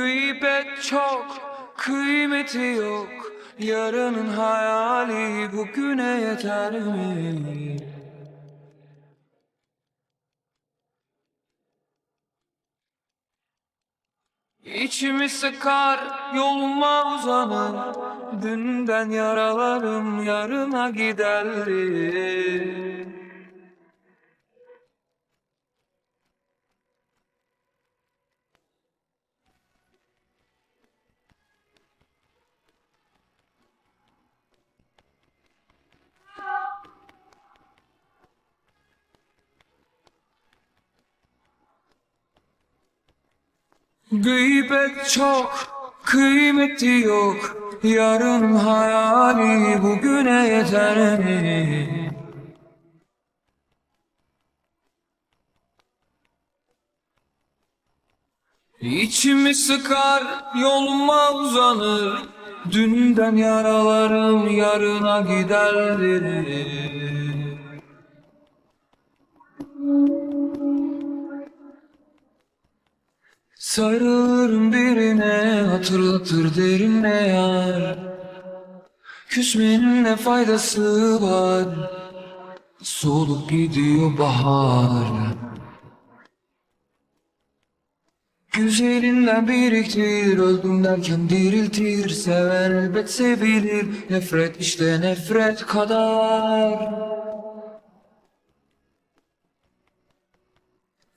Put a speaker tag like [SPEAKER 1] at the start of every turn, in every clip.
[SPEAKER 1] Gıybet çok, kıymeti yok. Yarının hayali bugüne yeter mi? İçimi sıkar, yoluma uzanır. Dünden yaralarım yarına giderdi Gıybet çok, kıymeti yok. Yarın hayali bugüne yeter. Mi? İçimi sıkar, yoluma uzanır. Dünden yaralarım yarına giderdir Sarılırım birine hatırlatır derinle yar. Küsmenin ne faydası var? Solup gidiyor bahar. Güzelinden biriktir Öldüm derken diriltir. Seven elbet sevilir Nefret işte nefret kadar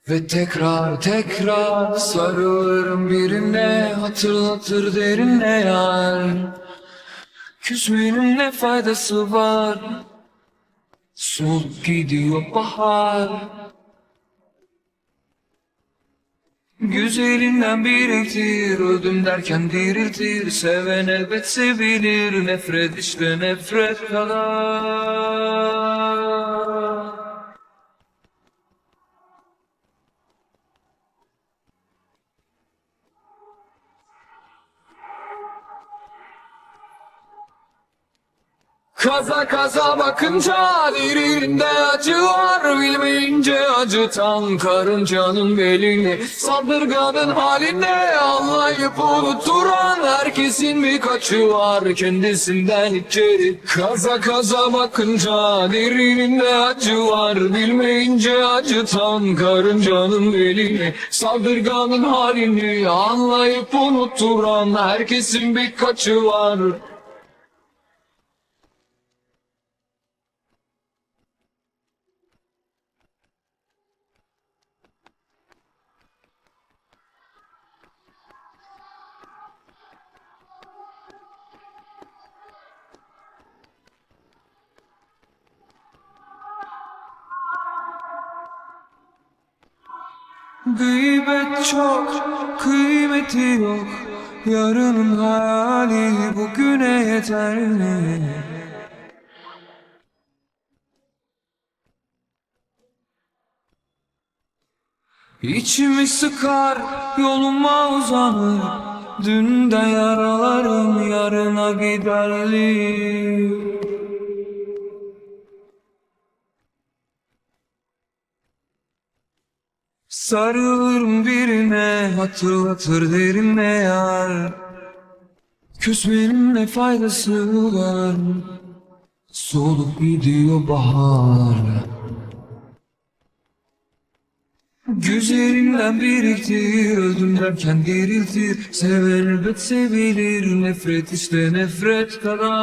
[SPEAKER 1] Ve tekrar tekrar sarılırım birine Hatırlatır derinle yar. Küsmenin ne faydası var? Solup gidiyor bahar. Güzelinden biriktir Öldüm derken diriltir. Seven elbet sevilir Nefret işte nefret kadar Kaza kaza bakınca derinde acı var. Bilmeyince acıtan karıncanın belini Saldırganın halinde anlayıp unutturan Herkesin bir kaçı var. Kendisinden içeri Kaza kaza bakınca derinde acı var. Bilmeyince acıtan karıncanın belini Saldırganın halini anlayıp unutturan Herkesin bir kaçı var Gıybet çok, kıymeti yok. Yarının hayali bugüne yeter mi? İçimi sıkar, yoluma uzanır. Dünden yaralarım yarına giderli Sarılırım birine hatırlatır derinle yar. Küsmenin ne faydası var? Solup gidiyor bahar. Güzelinden biriktir Öldüm diriltir Seven elbet sevilir Nefret işte nefret kadar